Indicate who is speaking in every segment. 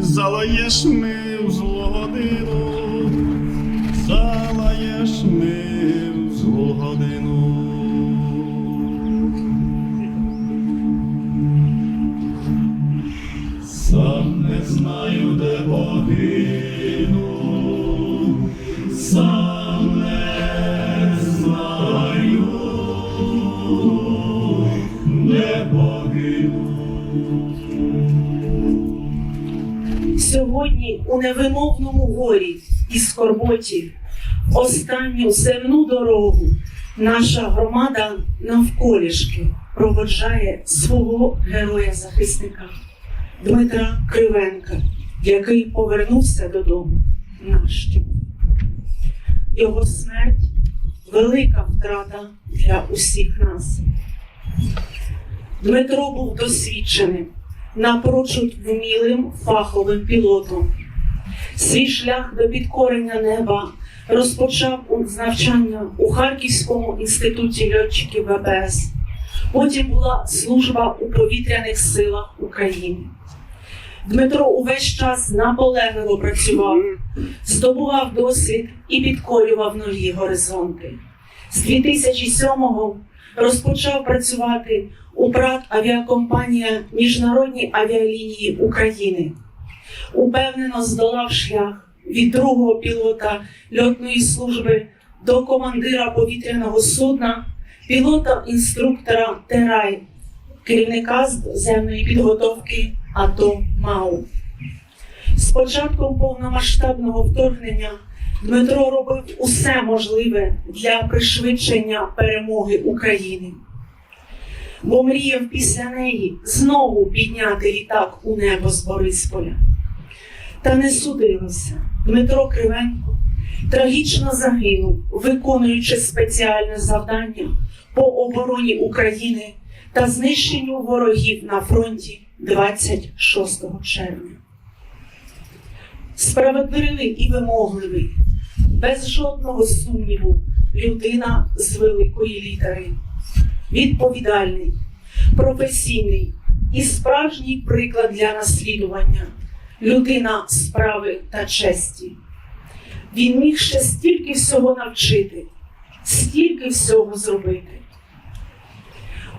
Speaker 1: залаєш ми в злу годину, залаєш ми в злу годину. Сам не знаю, де погину, сам
Speaker 2: У невимовному горі і скорботі останню земну дорогу наша громада навколішки проводжає свого героя-захисника Дмитра Кривенка, який повернувся додому нащо. Його смерть велика втрата для усіх нас. Дмитро був досвідченим, напрочуд вмілим фаховим пілотом. Свій шлях до підкорення неба розпочав з навчання у Харківському інституті льотчиків ВПС. Потім була служба у повітряних силах України. Дмитро увесь час наполегливо працював, здобував досвід і підкорював нові горизонти. З 2007-го розпочав працювати у ПРАТ авіакомпанія Міжнародні авіалінії України. Упевнено здолав шлях від другого пілота льотної служби до командира повітряного судна, пілота-інструктора Терай, керівника земної підготовки АТО МАУ. З початком повномасштабного вторгнення Дмитро робив усе можливе для пришвидшення перемоги України. Бо мріяв після неї знову підняти літак у небо з Борисполя. Та не судилося. Дмитро Кривенко трагічно загинув, виконуючи спеціальне завдання по обороні України та знищенню ворогів на фронті 26 червня. Справедливий і вимогливий, без жодного сумніву, людина з великої літери, відповідальний, професійний і справжній приклад для наслідування, людина справи та честі. Він міг ще стільки всього навчити, стільки всього зробити.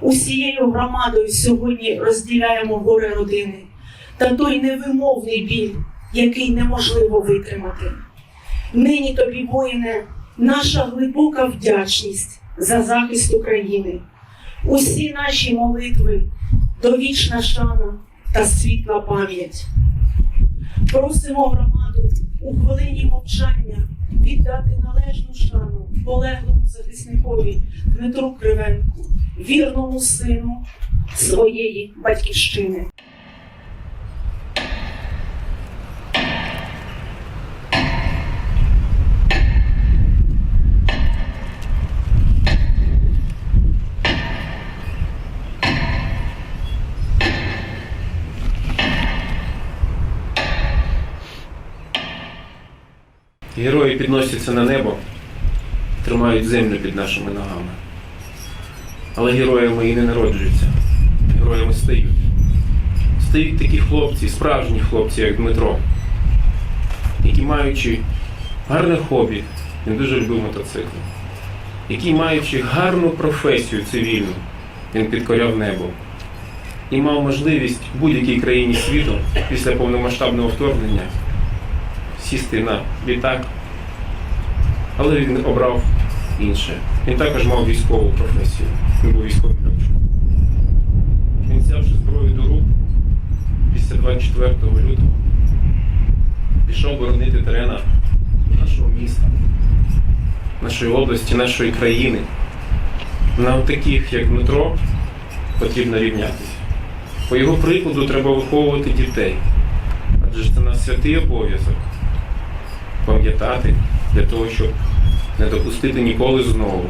Speaker 2: Усією громадою сьогодні розділяємо горе родини та той невимовний біль, який неможливо витримати. Нині тобі, воїне, наша глибока вдячність за захист України, усі наші молитви, довічна шана та світла пам'ять. Просимо громаду у хвилині мовчання віддати належну шану полеглому захисникові Дмитру Кривенку, вірному сину своєї батьківщини.
Speaker 3: Герої підносяться на небо, тримають землю під нашими ногами. Але героями і не народжуються, героями стають. Стають такі хлопці, справжні хлопці, як Дмитро, які маючи гарне хобі, він дуже любив мотоцикли, які маючи гарну професію цивільну, він підкоряв небо і мав можливість в будь-якій країні світу після повномасштабного вторгнення сісти на літак, але він обрав інше. Він також мав військову професію. Він був військовим льотчиком. Він взявши зброю до рук після 24 лютого, пішов боронити терена нашого міста, нашої області, нашої країни. На таких, як Дмитро, потрібно рівнятися. По його прикладу треба виховувати дітей. Адже ж це наш святий обов'язок пам'ятати для того, щоб не допустити ніколи знову.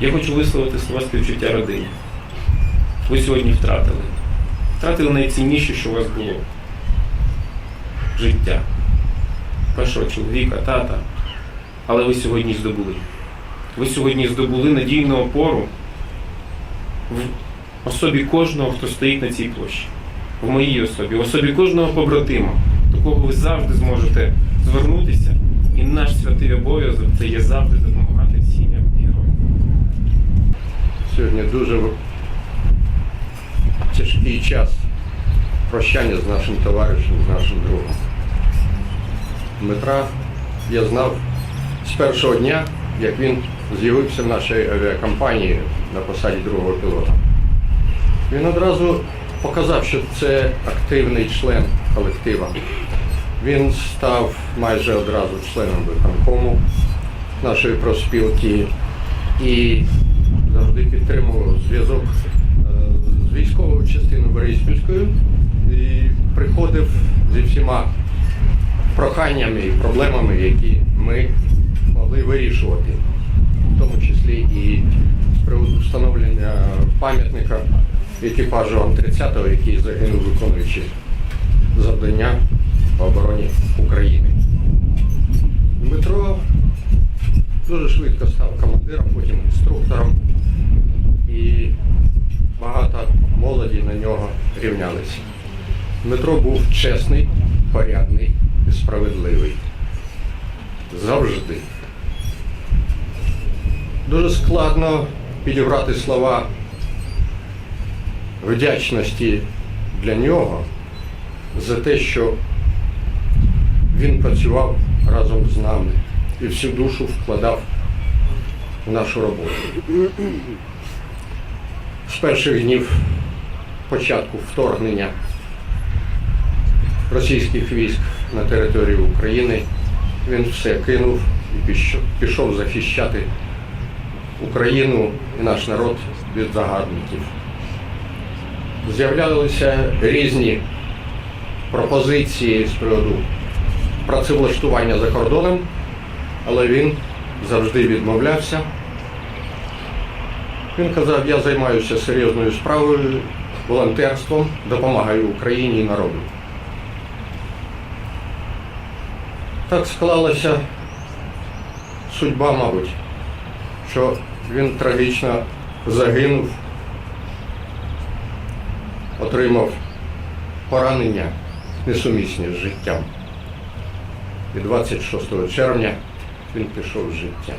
Speaker 3: Я хочу висловити слова співчуття родині. Ви сьогодні втратили. Втратили найцінніше, що у вас було. Життя. Першого чоловіка, тата. Але ви сьогодні здобули. Ви сьогодні здобули надійну опору в особі кожного, хто стоїть на цій площі. в моїй особі, в особі кожного побратима, до кого ви завжди зможете звернутися. І наш святий обов'язок це є завжди допомагати сім'ям героїв.
Speaker 4: Сьогодні дуже тяжкий час прощання з нашим товаришем, з нашим другом. Дмитра я знав з першого дня, як він з'явився в нашій авіакомпанії на посаді другого пілота. Він одразу показав, що це активний член колектива. Він став майже одразу членом виконкому нашої профспілки і завжди підтримував зв'язок е, з військовою частиною Бориспільською і приходив зі всіма проханнями і проблемами, які ми могли вирішувати, в тому числі і з приводу встановлення пам'ятника екіпажу Ан-30, який загинув виконуючи завдання по обороні України. Дмитро дуже швидко став командиром, потім інструктором. І багато молоді на нього рівнялися. Дмитро був чесний, порядний і справедливий. Завжди. Дуже складно підібрати слова вдячності для нього за те, що він працював разом з нами і всю душу вкладав в нашу роботу. З перших днів початку вторгнення російських військ на територію України він все кинув і пішов захищати Україну і наш народ від загарбників. З'являлися різні пропозиції з приводу працевлаштування за кордоном, але він завжди відмовлявся. Він казав, я займаюся серйозною справою, волонтерством, допомагаю Україні і народу. Так склалася судьба, мабуть, що він трагічно загинув, отримав поранення несумісні з життям. І 26 червня він пішов з життя.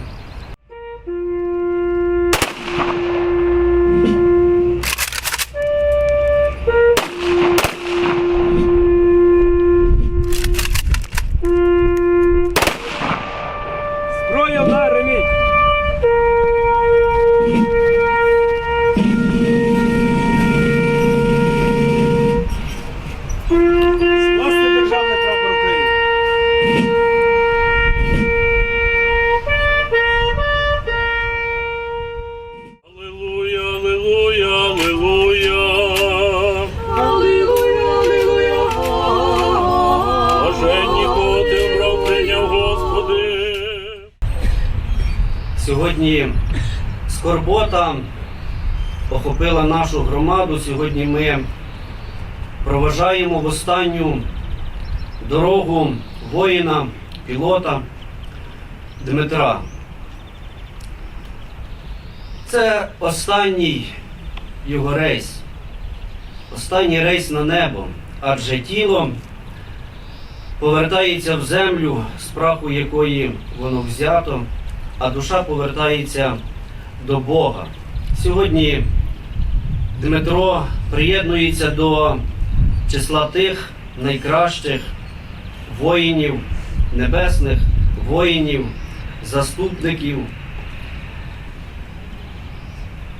Speaker 5: Сьогодні скорбота охопила нашу громаду. Сьогодні ми проважаємо в останню дорогу воїна, пілота Дмитра. Це останній його рейс, останній рейс на небо, адже тіло повертається в землю, з праху якої воно взято, а душа повертається до Бога. Сьогодні Дмитро приєднується до числа тих найкращих воїнів, небесних воїнів, заступників.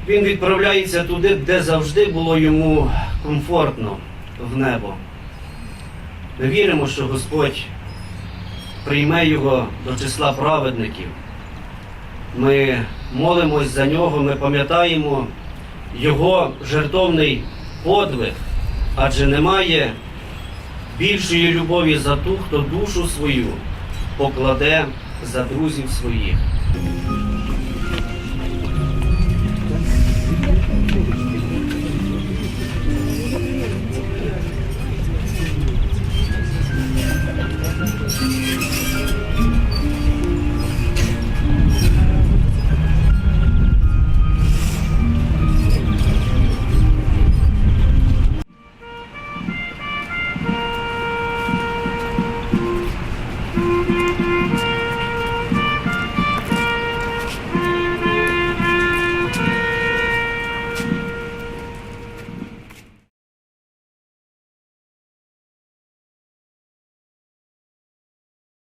Speaker 5: Він відправляється туди, де завжди було йому комфортно в небо. Ми віримо, що Господь прийме його до числа праведників. Ми молимось за нього, ми пам'ятаємо його жертовний подвиг, адже немає більшої любові за ту, хто душу свою покладе за друзів своїх.